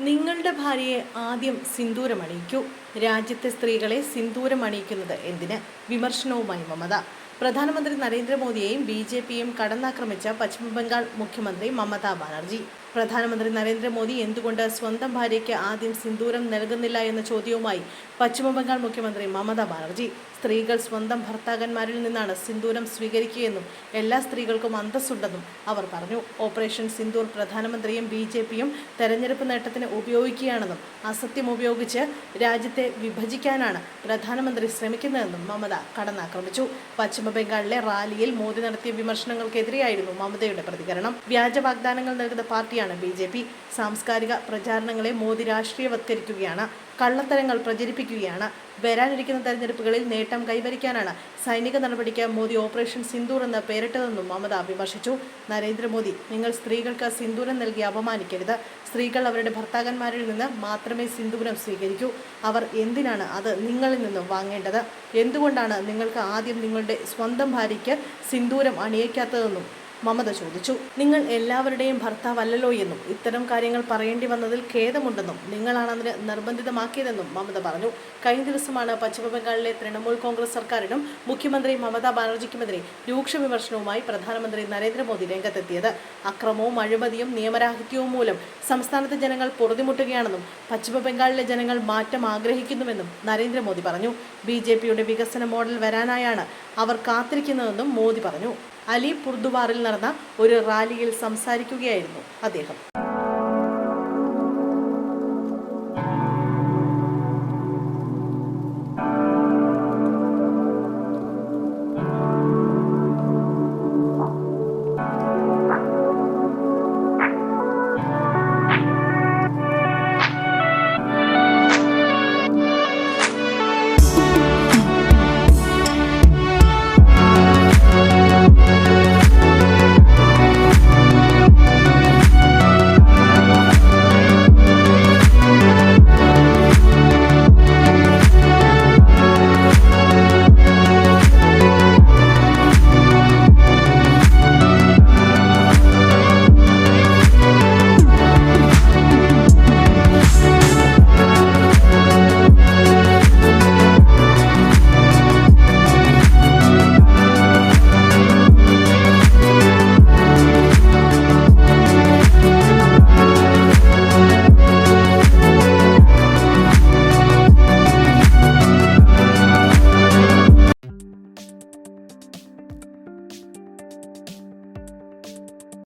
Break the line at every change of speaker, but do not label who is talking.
നിങ്ങളുടെ ഭാര്യയെ ആദ്യം സിന്ദൂരം അണിയിക്കൂ രാജ്യത്തെ സ്ത്രീകളെ സിന്ദൂരം അണിയിക്കുന്നത് എന്തിന്? വിമർശനവുമായി മമത. പ്രധാനമന്ത്രി നരേന്ദ്രമോദിയെയും ബി ജെ പിയും കടന്നാക്രമിച്ച പശ്ചിമബംഗാൾ മുഖ്യമന്ത്രി മമതാ ബാനർജി. പ്രധാനമന്ത്രി നരേന്ദ്രമോദി എന്തുകൊണ്ട് സ്വന്തം ഭാര്യയ്ക്ക് ആദ്യം സിന്ദൂരം നൽകുന്നില്ല എന്ന ചോദ്യവുമായി പശ്ചിമബംഗാൾ മുഖ്യമന്ത്രി മമതാ ബാനർജി. സ്ത്രീകൾ സ്വന്തം ഭർത്താക്കന്മാരിൽ നിന്നാണ് സിന്ദൂരം സ്വീകരിക്കുകയെന്നും എല്ലാ സ്ത്രീകൾക്കും അന്തസ്സുണ്ടെന്നും അവർ പറഞ്ഞു. ഓപ്പറേഷൻ സിന്ദൂർ പ്രധാനമന്ത്രിയും ബി ജെ പിയും തെരഞ്ഞെടുപ്പ് നേട്ടത്തിന് ഉപയോഗിക്കുകയാണെന്നും അസത്യം ഉപയോഗിച്ച് രാജ്യത്തെ വിഭജിക്കാനാണ് പ്രധാനമന്ത്രി ശ്രമിക്കുന്നതെന്നും മമത കടന്നാക്രമിച്ചു. പശ്ചിമബംഗാളിലെ റാലിയിൽ മോദി നടത്തിയ വിമർശനങ്ങൾക്കെതിരെയായിരുന്നു മമതയുടെ പ്രതികരണം. വ്യാജ വാഗ്ദാനങ്ങൾ നൽകുന്ന പാർട്ടിയാണ് ബി ജെ പി. സാംസ്കാരിക പ്രചാരണങ്ങളെ മോദി രാഷ്ട്രീയവത്കരിക്കുകയാണ്. കള്ളത്തരങ്ങൾ പ്രചരിപ്പിക്കുകയാണ്. വരാനിരിക്കുന്ന തെരഞ്ഞെടുപ്പുകളിൽ നേട്ടം കൈവരിക്കാനാണ് സൈനിക നടപടിക്ക് മോദി ഓപ്പറേഷൻ സിന്ദൂർ എന്ന് പേരിട്ടതെന്നും മമത വിമർശിച്ചു നരേന്ദ്രമോദി നിങ്ങൾ സ്ത്രീകൾക്ക് സിന്ദൂരം നൽകി അപമാനിക്കരുത്. സ്ത്രീകൾ അവരുടെ ഭർത്താക്കന്മാരിൽ നിന്ന് മാത്രമേ സിന്ദൂരം സ്വീകരിക്കൂ. അവർ എന്തിനാണ് അത് നിങ്ങളിൽ നിന്നും വാങ്ങേണ്ടത്? എന്തുകൊണ്ടാണ് നിങ്ങൾക്ക് ആദ്യം നിങ്ങളുടെ സ്വന്തം ഭാര്യയ്ക്ക് സിന്ദൂരം അണിയിക്കാത്തതെന്നും മമത ചോദിച്ചു. നിങ്ങൾ എല്ലാവരുടെയും ഭർത്താവല്ലല്ലോ എന്നും ഇത്തരം കാര്യങ്ങൾ പറയേണ്ടി വന്നതിൽ ഖേദമുണ്ടെന്നും നിങ്ങളാണ് അതിന് നിർബന്ധിതമാക്കിയതെന്നും മമത പറഞ്ഞു. കഴിഞ്ഞ ദിവസമാണ് പശ്ചിമബംഗാളിലെ തൃണമൂൽ കോൺഗ്രസ് സർക്കാരിനും മുഖ്യമന്ത്രി മമതാ ബാനർജിക്കുമെതിരെ രൂക്ഷ വിമർശനവുമായി പ്രധാനമന്ത്രി നരേന്ദ്രമോദി രംഗത്തെത്തിയത്. അക്രമവും അഴിമതിയും നിയമരാഹിത്യവും മൂലം സംസ്ഥാനത്തെ ജനങ്ങൾ പൊറുതിമുട്ടുകയാണെന്നും പശ്ചിമബംഗാളിലെ ജനങ്ങൾ മാറ്റം ആഗ്രഹിക്കുന്നുവെന്നും നരേന്ദ്രമോദി പറഞ്ഞു. ബി വികസന മോഡൽ വരാനായാണ് അവർ കാത്തിരിക്കുന്നതെന്നും മോദി പറഞ്ഞു. അലി പുർദുവാറിൽ നടന്ന ഒരു റാലിയിൽ സംസാരിക്കുകയായിരുന്നു അദ്ദേഹം.